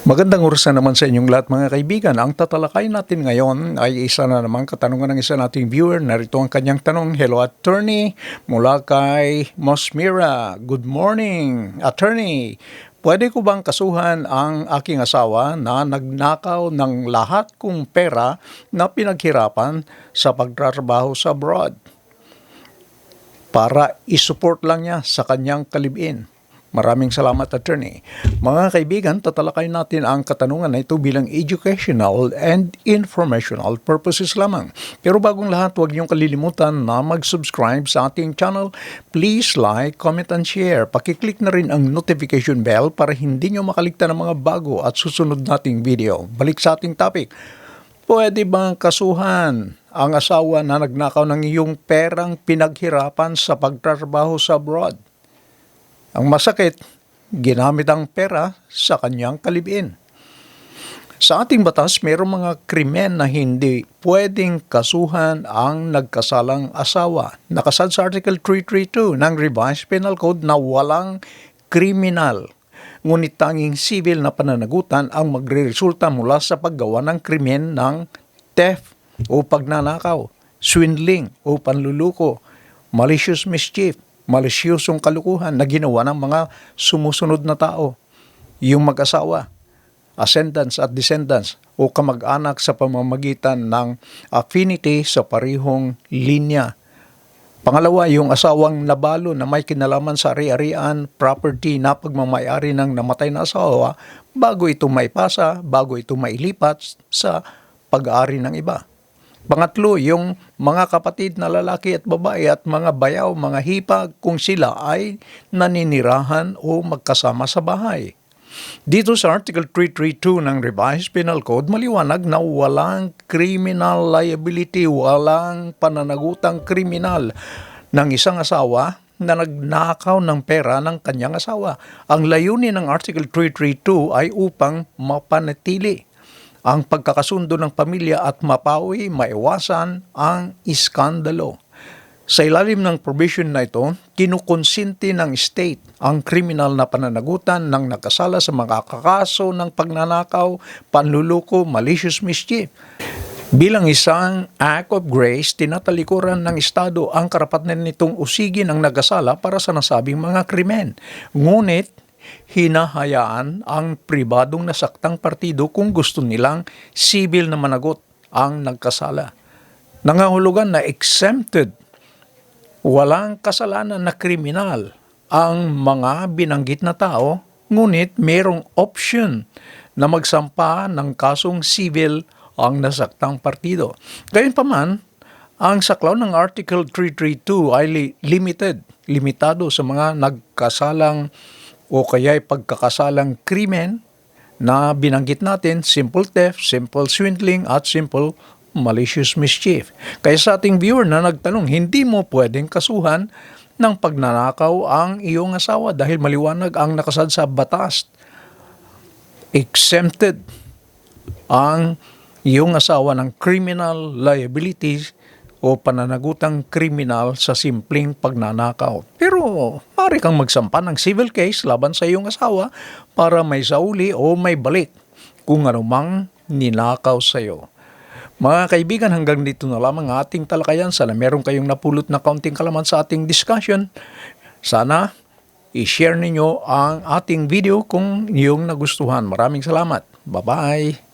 Magandang oras na naman sa inyong lahat mga kaibigan. Ang tatalakay natin ngayon ay isa na naman katanungan ng isa nating viewer. Narito ang kanyang tanong. Hello attorney, mula kay Mosmira. Good morning, attorney. Pwede ko bang kasuhan ang aking asawa na nagnakaw ng lahat kong pera na pinaghirapan sa pagtratrabaho sa abroad? para isupport lang niya sa kanyang kalibin. Maraming salamat, attorney. Mga kaibigan, tatalakay natin ang katanungan na ito bilang educational and informational purposes lamang. Pero bagong lahat, huwag niyong kalilimutan na mag-subscribe sa ating channel. Please like, comment, and share. Pakiclick na rin ang notification bell para hindi niyo makaligtan ng mga bago at susunod nating video. Balik sa ating topic. Pwede bang kasuhan ang asawa na nagnakaw ng iyong perang pinaghirapan sa pagtatrabaho sa abroad? Ang masakit, ginamit ang pera sa kanyang kalibin. Sa ating batas, mayroong mga krimen na hindi pwedeng kasuhan ang nagkasalang asawa. Nakasad sa Article 332 ng Revised Penal Code na walang kriminal ngunit tanging civil na pananagutan ang magreresulta mula sa paggawa ng krimen ng theft o pagnanakaw, swindling o panluluko, malicious mischief, malisyosong kalukuhan na ginawa ng mga sumusunod na tao, yung mag-asawa, ascendants at descendants o kamag-anak sa pamamagitan ng affinity sa parihong linya Pangalawa, yung asawang nabalo na may kinalaman sa ari-arian, property na pagmamayari ng namatay na asawa bago ito maipasa, bago ito mailipat sa pag-aari ng iba. Pangatlo, yung mga kapatid na lalaki at babae at mga bayaw, mga hipag kung sila ay naninirahan o magkasama sa bahay. Dito sa Article 332 ng Revised Penal Code, maliwanag na walang criminal liability, walang pananagutang kriminal ng isang asawa na nagnakaw ng pera ng kanyang asawa. Ang layunin ng Article 332 ay upang mapanatili ang pagkakasundo ng pamilya at mapawi, maiwasan ang iskandalo. Sa ilalim ng provision na ito, kinukonsinti ng state ang kriminal na pananagutan ng nakasala sa mga kakaso ng pagnanakaw, panluluko, malicious mischief. Bilang isang act of grace, tinatalikuran ng Estado ang karapatan nitong usigin ang nagasala para sa nasabing mga krimen. Ngunit, hinahayaan ang pribadong nasaktang partido kung gusto nilang civil na managot ang nagkasala. Nangahulugan na exempted Walang kasalanan na kriminal ang mga binanggit na tao, ngunit mayroong option na magsampa ng kasong civil ang nasaktang partido. Gayunpaman, ang saklaw ng Article 332 ay li- limited, limitado sa mga nagkasalang o kaya'y pagkakasalang krimen na binanggit natin, simple theft, simple swindling, at simple malicious mischief. Kaya sa ating viewer na nagtanong, hindi mo pwedeng kasuhan ng pagnanakaw ang iyong asawa dahil maliwanag ang nakasad sa batas. Exempted ang iyong asawa ng criminal liabilities o pananagutang kriminal sa simpleng pagnanakaw. Pero pare kang magsampa ng civil case laban sa iyong asawa para may sauli o may balik kung anumang ninakaw sa iyo. Mga kaibigan, hanggang dito na lamang ang ating talakayan. Sana meron kayong napulot na kaunting kalaman sa ating discussion. Sana i-share ninyo ang ating video kung iyong nagustuhan. Maraming salamat. Bye-bye.